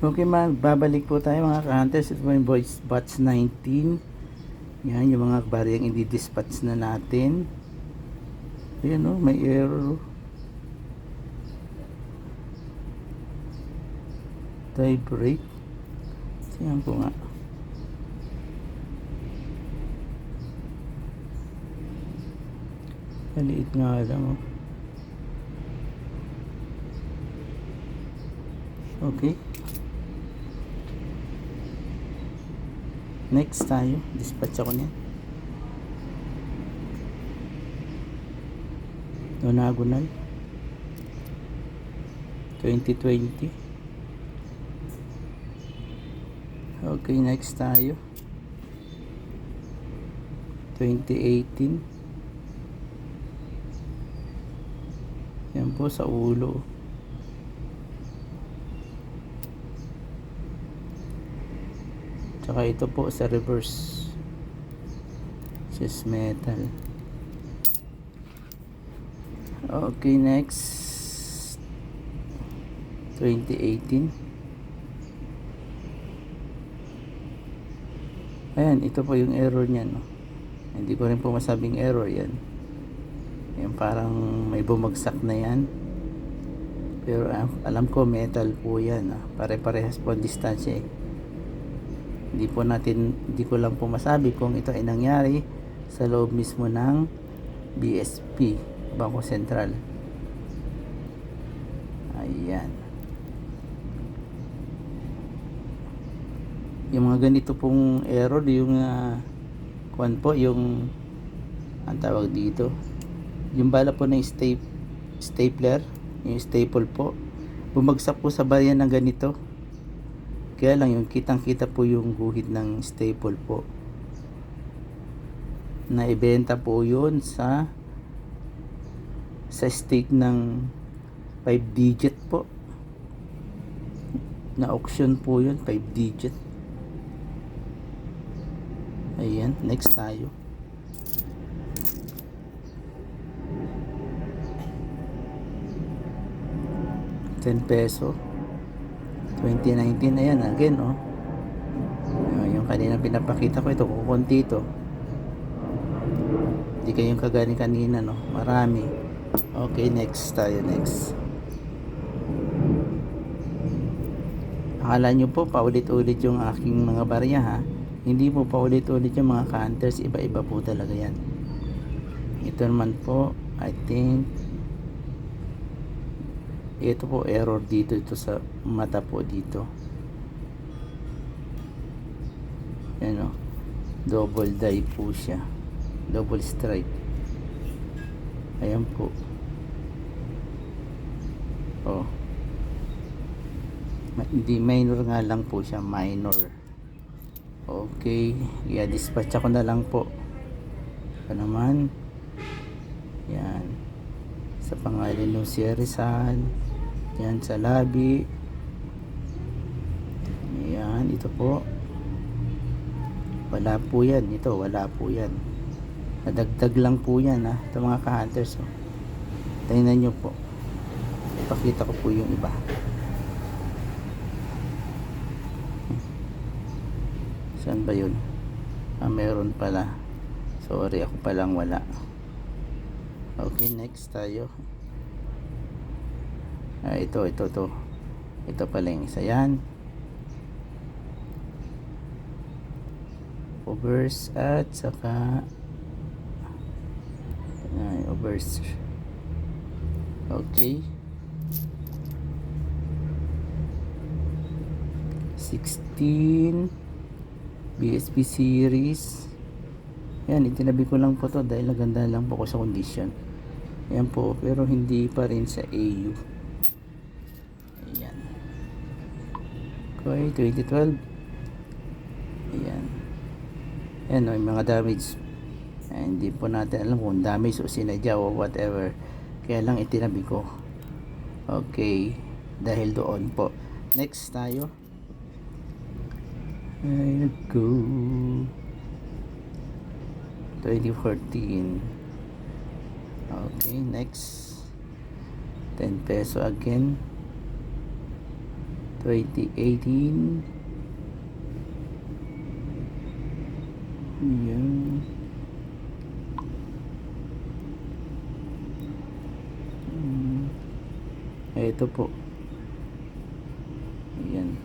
Okay, magbabalik po tayo mga ka-hunters. Ito po yung voice batch 19. Yan, yung mga bariyang i-dispatch na natin. Ayan o, may error. Tie break. Tingnan ko nga. Maliit nga lang oh. Okay. Next tayo. Dispatch ako niyan. Donagonal. 2020. Okay, next tayo. 2018. Yan po sa ulo. Tsaka ito po sa reverse. Sis metal. Okay, next. 2018. Ayan, ito po yung error niya, no? Hindi ko rin po masabing error yan. Yan, parang may bumagsak na yan. Pero ah, alam ko metal po yan. Ah. Pare-parehas po ang distansya eh. Hindi po natin, hindi ko lang po masabi kung ito ay nangyari sa loob mismo ng BSP, Bangko Sentral. Ayan. Yung mga ganito pong error, yung uh, kuan po, yung ang tawag dito, yung bala po ng stape, stapler, yung staple po, bumagsak po sa barya ng ganito. Kaya lang yung kitang-kita po yung guhit ng staple po. Na ibenta po yun sa sa stake ng 5 digit po. Na auction po yun, 5 digit. Ayan, next tayo. Ten peso. 2019 ayan again oh. Yung kanina pinapakita ko ito kukunti ito. Hindi kayong kagani kanina no? Marami. Okay next tayo next. Akala nyo po paulit-ulit yung aking mga barya ha? Hindi po paulit-ulit yung mga counters iba-iba po talaga yan. Ito naman po I think ito po error dito ito sa mata po dito. Yan o. Double die po siya. Double stripe ayan po. Oh hindi minor nga lang po siya minor. Okay yeah, dispatch ako na lang po. Ito naman? Yan. Sa pangalan ng si Rizal yan sa labi yan ito po. Wala po yan. Ito wala po yan. Nadagdag lang po yan ha? Ito mga ka-hunters oh. tingnan nyo po. Ipakita ko po yung iba. Saan ba yun? Ah meron pala. Sorry ako palang wala. Okay next tayo ah, ito ito to ito pala yung isa. Yan. Overs at saka ay, overs. Okay. 16 BSP series. Yan itinabi ko lang po to dahil naganda lang po ko sa condition. Yan po pero hindi pa rin sa AU ayan okay 2012 ayan. Yan o yung mga damage. Ay, hindi po natin alam kung damage o sinadya o whatever. Kaya lang itinabi ko. Okay. Dahil doon po. Next tayo. Ay go. 2014 okay next. 10 peso again 2018 Yan. Hmm. Ito po. Ayan.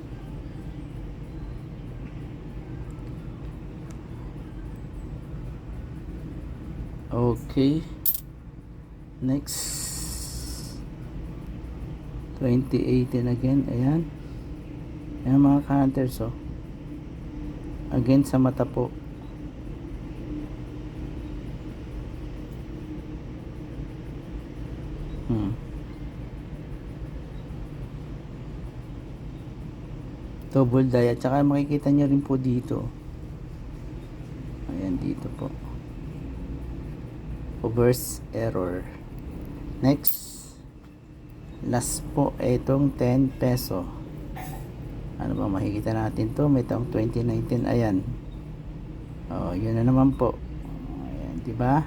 Okay. Next. 2018 again. Ayan. Ayan mga ka-hunters oh. Again sa mata po. Hmm. Double die. At saka makikita nyo rin po dito. Ayan dito po. Reverse error. Next. Last po itong 10 peso. Ano ba makikita natin to? May taong 2019. Ayan. Oh, yun na naman po. Ayan, di ba?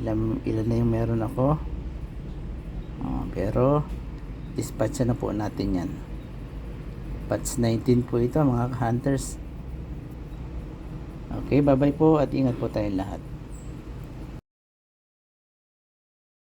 Ilan, ilan na yung meron ako? Oh, pero dispatch na po natin yan. Patch 19 po ito mga hunters. Okay, bye-bye po at ingat po tayong lahat.